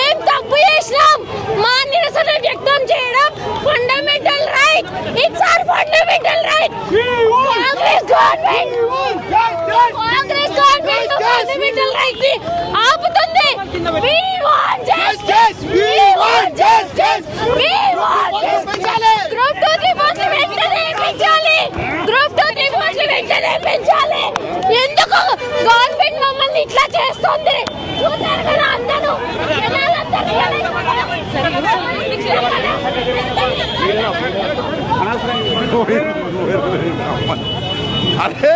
ఏం తప్పు చేసినాం? మా నిరసన వ్యక్తం చేయడం fundamental right it's our fundamental right Congress government Congress government fundamental రైట్ని ఆపుతుంది. We want justice we want justice we want justice group 2 రిపోర్ట్లు వెంటనే పెంచాలి గ్రూప్ 2 రిపోర్ట్లు వెంటనే పెంచాలి ఎందుకు? గవర్నమెంట్ మమ్మల్ని ఇట్లా చేస్తుంది. చూస్తారు కదా అందరూ? আরে